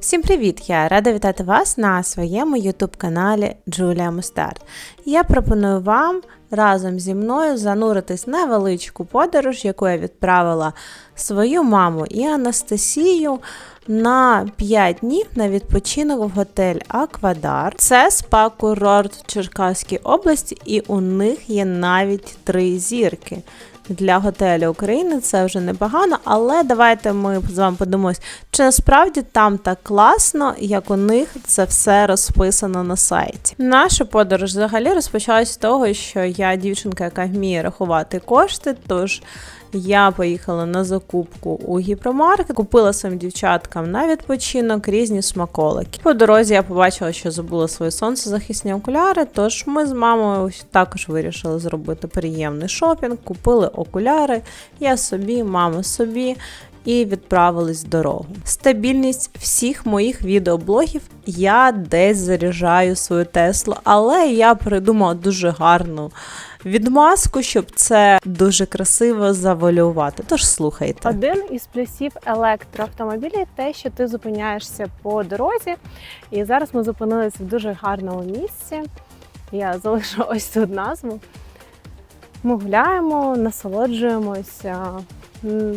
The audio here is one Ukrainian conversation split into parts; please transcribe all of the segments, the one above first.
Всім привіт! Я рада вітати вас на своєму YouTube каналі Джулія Мустард. Я пропоную вам разом зі мною зануритись на величку подорож, яку я відправила свою маму і Анастасію на 5 днів на відпочинок в готель Аквадар. Це спа-курорт в Черкаській області, і у них є навіть три зірки. Для готелю України це вже непогано, але давайте ми з вами подивимось, чи насправді там так класно, як у них це все розписано на сайті. Наша подорож взагалі розпочалась з того, що я дівчинка, яка вміє рахувати кошти, тож я поїхала на закупку у гіпермаркет, купила своїм дівчаткам на відпочинок різні смаколики. По дорозі я побачила, що забула свої сонцезахисні окуляри, тож ми з мамою також вирішили зробити приємний шопінг, купили окуляри, я собі, мама собі. І відправились в дорогу. Стабільність всіх моїх відеоблогів я десь заряджаю свою Теслу, але я придумала дуже гарну відмазку, щоб це дуже красиво завалювати. Тож слухайте. Один із плюсів електроавтомобілів те, що ти зупиняєшся по дорозі. І зараз ми зупинилися в дуже гарному місці. Я залишу ось тут назву. Ми гуляємо, насолоджуємося.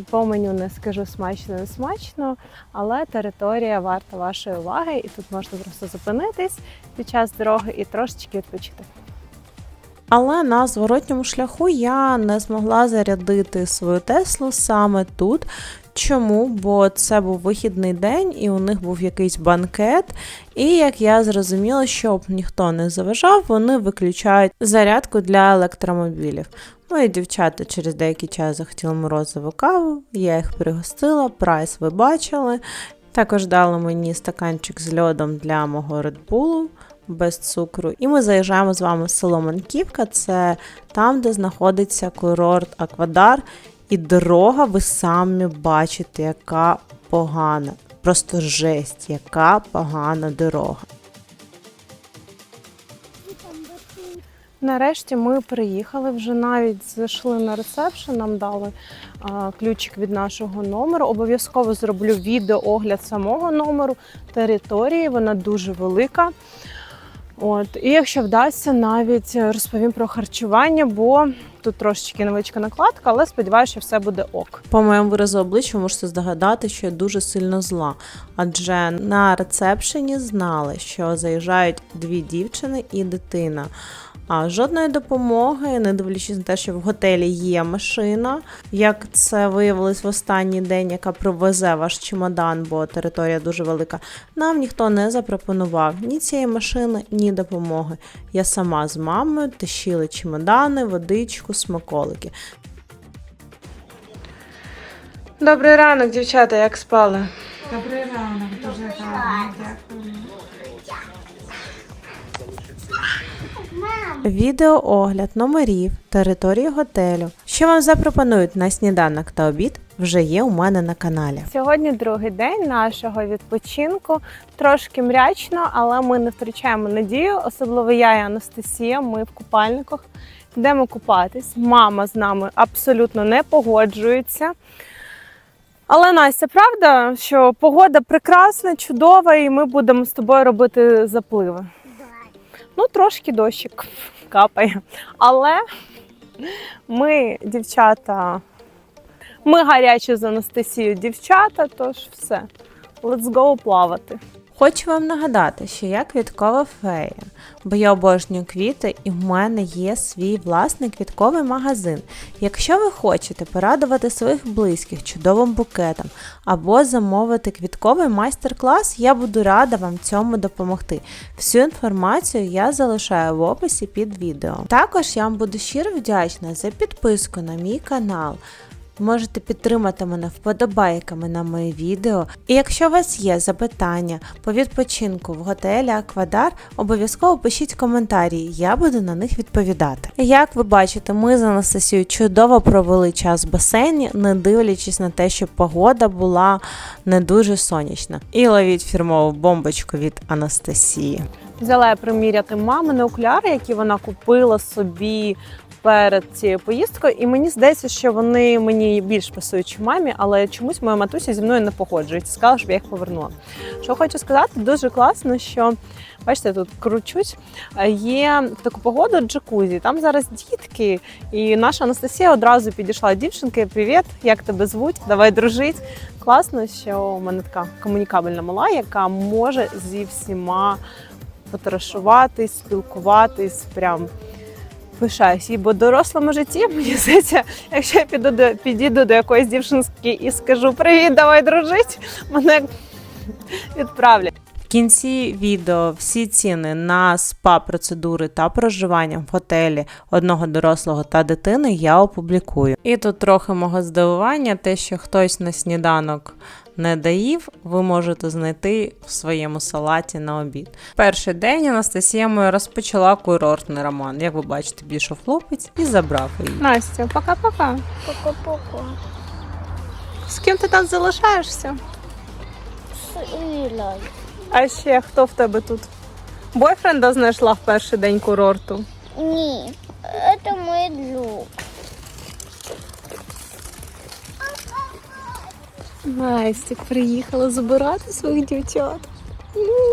По меню не скажу смачно, не смачно, але територія варта вашої уваги, і тут можна просто зупинитись під час дороги і трошечки відпочити. Але на зворотньому шляху я не змогла зарядити свою Теслу саме тут. Чому? Бо це був вихідний день, і у них був якийсь банкет. І як я зрозуміла, щоб ніхто не заважав, вони виключають зарядку для електромобілів. Мої дівчата через деякий час захотіли морозиву каву, я їх пригостила, прайс ви бачили. Також дали мені стаканчик з льодом для мого редбулу без цукру. І ми заїжджаємо з вами в село Манківка, це там, де знаходиться курорт Аквадар. І дорога, ви самі бачите, яка погана. Просто жесть, яка погана дорога. Нарешті ми приїхали, вже навіть зайшли на ресепшн, нам дали а, ключик від нашого номеру. Обов'язково зроблю відеоогляд самого номеру території, вона дуже велика. От, і якщо вдасться, навіть розповім про харчування, бо тут трошечки невеличка накладка, але сподіваюся, що все буде ок. По моєму виразу обличчя ви можете здогадати, що я дуже сильно зла. Адже на рецепшені знали, що заїжджають дві дівчини і дитина. А жодної допомоги, не дивлячись на те, що в готелі є машина, як це виявилось в останній день, яка привезе ваш чемодан, бо територія дуже велика. Нам ніхто не запропонував ні цієї машини, ні допомоги. Я сама з мамою тащили чемодани, водичку, смаколики. Добрий ранок, дівчата, як спали? Добрий ранок, дуже гарно, дякую. Відеоогляд номерів, території готелю. Що вам запропонують на сніданок та обід, вже є у мене на каналі. Сьогодні другий день нашого відпочинку. Трошки мрячно, але ми не втрачаємо надію. Особливо я і Анастасія. Ми в купальниках йдемо купатись. Мама з нами абсолютно не погоджується. Але Настя, правда, що погода прекрасна, чудова, і ми будемо з тобою робити запливи. Ну, трошки дощик капає. Але ми, дівчата, ми гарячі з Анастасією дівчата, тож все. Let's go плавати. Хочу вам нагадати, що я квіткова фея, бо я обожнюю квіти і в мене є свій власний квітковий магазин. Якщо ви хочете порадувати своїх близьких чудовим букетом або замовити квітковий майстер-клас, я буду рада вам цьому допомогти. Всю інформацію я залишаю в описі під відео. Також я вам буду щиро вдячна за підписку на мій канал. Можете підтримати мене вподобайками на мої відео. І якщо у вас є запитання по відпочинку в готелі Аквадар, обов'язково пишіть коментарі, я буду на них відповідати. Як ви бачите, ми з Анастасією чудово провели час в басейні, не дивлячись на те, що погода була не дуже сонячна. І ловіть фірмову бомбочку від Анастасії. Взяла я приміряти мамини окуляри, які вона купила собі перед цією поїздкою, і мені здається, що вони мені більш пасують, мамі, але чомусь моя матуся зі мною не погоджується. Сказала, щоб я їх повернула. Що хочу сказати, дуже класно, що бачите, тут кручусь. е, Є в таку погоду джакузі. Там зараз дітки, і наша Анастасія одразу підійшла дівчинки. Привіт, як тебе звуть? Давай дружить. Класно, що у мене така комунікабельна мала, яка може зі всіма фотографуватись, спілкуватись. Прям пишаюсь. І бо в дорослому житті, мені здається, якщо я піду до підійду до якоїсь дівчинки і скажу Привіт, давай дружить, мене відправлять. В кінці відео всі ціни на спа процедури та проживання в готелі одного дорослого та дитини я опублікую. І тут трохи мого здивування, те, що хтось на сніданок не доїв, ви можете знайти в своєму салаті на обід. Перший день Анастасія моя розпочала курортний роман. Як ви бачите, підійшов хлопець і забрав її. Настя, пока-пока. Поко-поко. З ким ти там залишаєшся? З Ілою. А ще хто в тебе тут? Бойфренда знайшла в перший день курорту. Ні, це мій друг. Настя приїхала забирати своїх дівчат.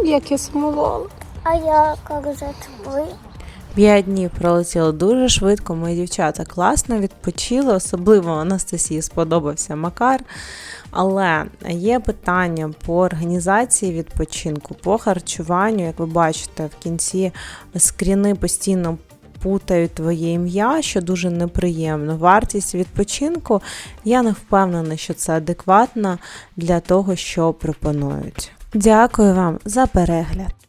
Як я сумувала. А я як за тобою? П'ять днів пролетіло дуже швидко. Мої дівчата класно відпочили, особливо Анастасії сподобався Макар. Але є питання по організації відпочинку, по харчуванню. Як ви бачите, в кінці скріни постійно путають твоє ім'я, що дуже неприємно. Вартість відпочинку я не впевнена, що це адекватно для того, що пропонують. Дякую вам за перегляд.